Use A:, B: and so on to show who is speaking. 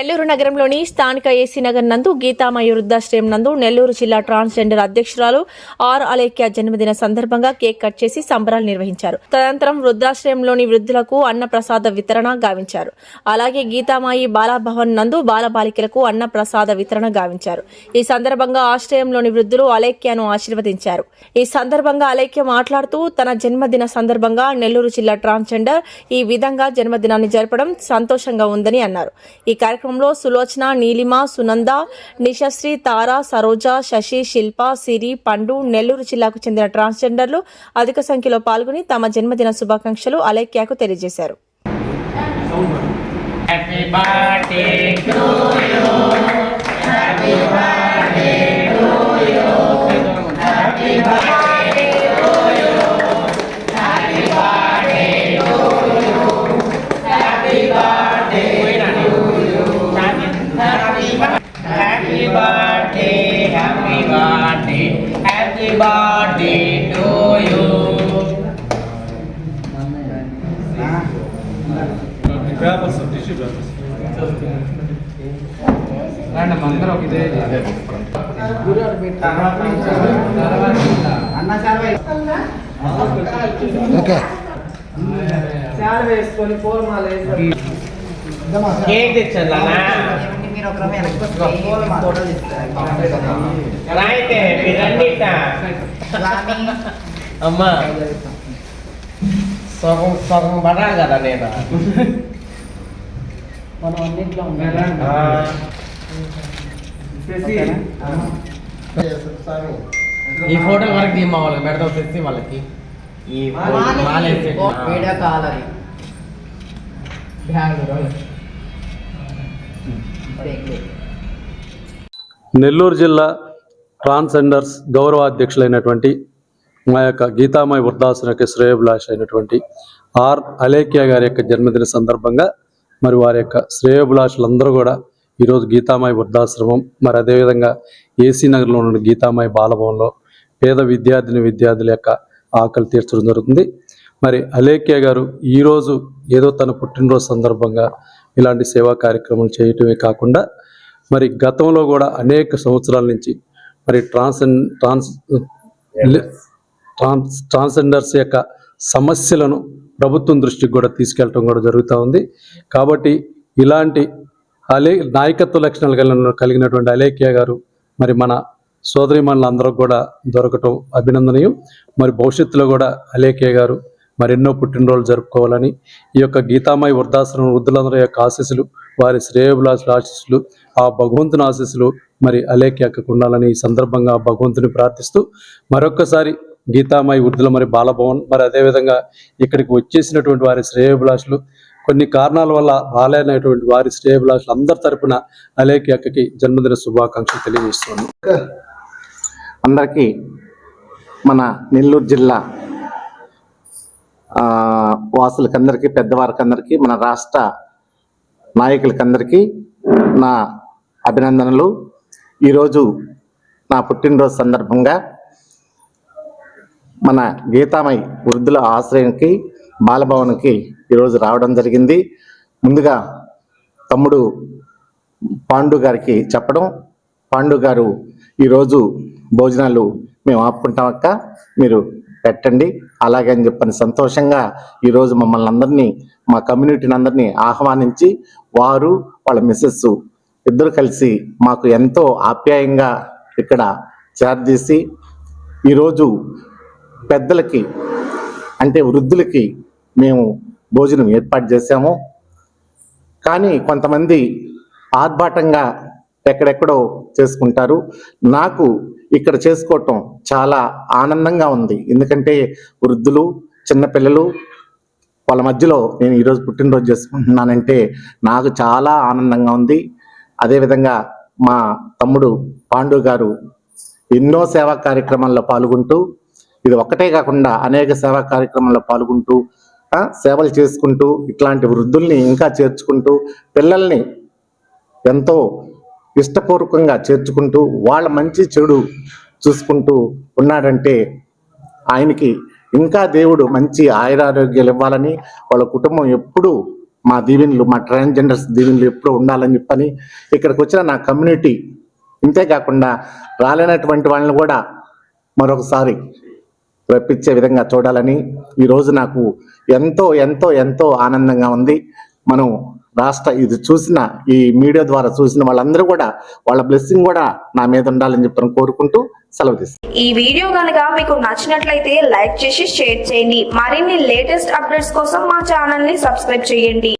A: నెల్లూరు నగరంలోని స్థానిక ఏసీ నగర్ నందు గీతామయ వృద్ధాశ్రయం నందు నెల్లూరు జిల్లా ట్రాన్స్జెండర్ అధ్యక్షురాలు ఆర్ అలేఖ్య జన్మదిన సందర్భంగా కేక్ కట్ చేసి సంబరాలు నిర్వహించారు. తదనంతరం వృద్ధాశ్రయంలోని వృద్ధులకు అన్నప్రసాద వితరణ గావించారు. అలాగే గీతామాయి బాలభవన్ నందు బాలబాలికలకు అన్నప్రసాద వితరణ గావించారు. ఈ సందర్భంగా ఆశ్రయంలోని వృద్ధులు అలేఖ్యను ఆశీర్వదించారు. ఈ సందర్భంగా అలేఖ్య మాట్లాడుతూ తన జన్మదిన సందర్భంగా నెల్లూరు జిల్లా ట్రాన్స్జెండర్ ఈ విధంగా జన్మదినాన్ని జరపడం సంతోషంగా ఉందని అన్నారు. ఈ కార్యక్రమం కార్యక్రమంలో సులోచన నీలిమ సునంద నిశశ్రీ తార సరోజ శశి శిల్ప సిరి పండు నెల్లూరు జిల్లాకు చెందిన ట్రాన్స్జెండర్లు అధిక సంఖ్యలో పాల్గొని తమ జన్మదిన శుభాకాంక్షలు అలైక్యాకు తెలియజేశారు.
B: ఇదే కేక్ తెచ్చాను
C: మీరు ఒక
B: అయితే అమ్మా. సగం సగం పడాలి కదా నేను.
C: మనం అన్నింటిలో
B: ఆ, ఈ ఫోటో వరకు తీయమ్మా వాళ్ళకి పెడతాం తెచ్చి వాళ్ళకి. ఈ
C: వీడియో కాల్ అది.
D: నెల్లూరు జిల్లా ట్రాన్స్జెండర్స్ గౌరవ అధ్యక్షులైనటువంటి మా యొక్క గీతామయ వృద్ధాశ్రమకి శ్రేయోభిలాష అయినటువంటి ఆర్ అలేఖ్య గారి యొక్క జన్మదిన సందర్భంగా మరి వారి యొక్క శ్రేయోభిలాషులందరూ కూడా ఈరోజు గీతామయ వృద్ధాశ్రమం మరి అదేవిధంగా ఏసీ నగర్లో ఉన్న గీతామయ బాలభవన్లో పేద విద్యార్థిని విద్యార్థుల యొక్క ఆకలి తీర్చడం జరుగుతుంది. మరి అలేఖ్య గారు ఈరోజు ఏదో తన పుట్టినరోజు సందర్భంగా ఇలాంటి సేవా కార్యక్రమాలు చేయటమే కాకుండా మరి గతంలో కూడా అనేక సంవత్సరాల నుంచి మరి ట్రాన్స్ ట్రాన్స్ ట్రాన్స్ ట్రాన్స్జెండర్స్ యొక్క సమస్యలను ప్రభుత్వం దృష్టికి కూడా తీసుకెళ్ళటం కూడా జరుగుతూ ఉంది. కాబట్టి ఇలాంటి అలే నాయకత్వ లక్షణాలు కలిగిన కలిగినటువంటి అలేఖ్య గారు మరి మన సోదరిమణులందరూ కూడా దొరకటం అభినందనీయం. మరి భవిష్యత్తులో కూడా అలేఖ్య గారు మరెన్నో పుట్టినరోజులు జరుపుకోవాలని ఈ యొక్క గీతామయ వృద్ధాశ్రమం వృద్ధులందరి యొక్క ఆశీస్సులు వారి శ్రేయోభిలాషుల ఆశీస్సులు ఆ భగవంతుని ఆశీస్సులు మరి అలేఖ్యకు ఉండాలని ఈ సందర్భంగా భగవంతుని ప్రార్థిస్తూ మరొక్కసారి గీతామయ వృద్ధుల మరి బాలభవన్ మరి అదేవిధంగా ఇక్కడికి వచ్చేసినటువంటి వారి శ్రేయోభిలాషులు కొన్ని కారణాల వల్ల రాలేనటువంటి వారి శ్రేయోభిలాషులు అందరి తరపున అక్కకి జన్మదిన శుభాకాంక్షలు తెలియజేస్తున్నాను.
E: అందరికీ మన నెల్లూరు జిల్లా ఆ, వాసులకందరికీ పెద్దవారికందరికీ మన రాష్ట్ర నాయకులకందరికీ నా అభినందనలు. ఈరోజు నా పుట్టినరోజు సందర్భంగా మన గీతామయ్ వృద్ధుల ఆశ్రయంకి బాలభవన్కి ఈరోజు రావడం జరిగింది. ముందుగా తమ్ముడు పాండు గారికి చెప్పడం. పాండు గారు ఈరోజు భోజనాలు మేము ఆపుకుంటాం అక్క. మీరు పెట్టండి. అలాగే అని చెప్పని సంతోషంగా ఈరోజు మమ్మల్ని అందరినీ మా కమ్యూనిటీని అందరినీ ఆహ్వానించి వారు వాళ్ళ మిస్సెస్ ఇద్దరు కలిసి మాకు ఎంతో ఆప్యాయంగా ఇక్కడ చేరదీసి ఈరోజు పెద్దలకి అంటే వృద్ధులకి మేము భోజనం ఏర్పాటు చేశాము. కానీ కొంతమంది ఆర్భాటంగా ఎక్కడెక్కడో చేసుకుంటారు. నాకు ఇక్కడ చేసుకోవటం చాలా ఆనందంగా ఉంది. ఎందుకంటే వృద్ధులు చిన్నపిల్లలు వాళ్ళ మధ్యలో నేను ఈరోజు పుట్టినరోజు చేసుకుంటున్నానంటే నాకు చాలా ఆనందంగా ఉంది. అదేవిధంగా మా తమ్ముడు పాండు గారు ఎన్నో సేవా కార్యక్రమాల్లో పాల్గొంటూ ఇది ఒక్కటే కాకుండా అనేక సేవా కార్యక్రమాల్లో పాల్గొంటూ సేవలు చేసుకుంటూ ఇట్లాంటి వృద్ధుల్ని ఇంకా చేర్చుకుంటూ పిల్లల్ని ఎంతో ఇష్టపూర్వకంగా చేర్చుకుంటూ వాళ్ళ మంచి చెడు చూసుకుంటూ ఉన్నాడంటే ఆయనకి ఇంకా దేవుడు మంచి ఆయురారోగ్యాలు ఇవ్వాలని వాళ్ళ కుటుంబం ఎప్పుడూ మా దీవెనలు మా ట్రాన్స్జెండర్స్ దీవెనలు ఎప్పుడూ ఉండాలని చెప్పని ఇక్కడికి వచ్చిన నా కమ్యూనిటీ ఇంతేకాకుండా రాలేనటువంటి వాళ్ళని కూడా మరొకసారి రప్పించే విధంగా చూడాలని ఈరోజు నాకు ఎంతో ఎంతో ఎంతో ఆనందంగా ఉంది. మనం రాష్ట్ర ఇది చూసిన ఈ మీడియా ద్వారా చూసిన వాళ్ళందరూ కూడా వాళ్ళ బ్లెస్సింగ్ కూడా నా మీద ఉండాలని చెప్పడం కోరుకుంటూ సెలవు తీసుకుంటాను
F: ఈ వీడియో కనుక మీకు నచ్చినట్లయితే లైక్ చేసి షేర్ చేయండి. మరిన్ని లేటెస్ట్ అప్డేట్స్ కోసం మా ఛానల్ని సబ్స్క్రైబ్ చేయండి.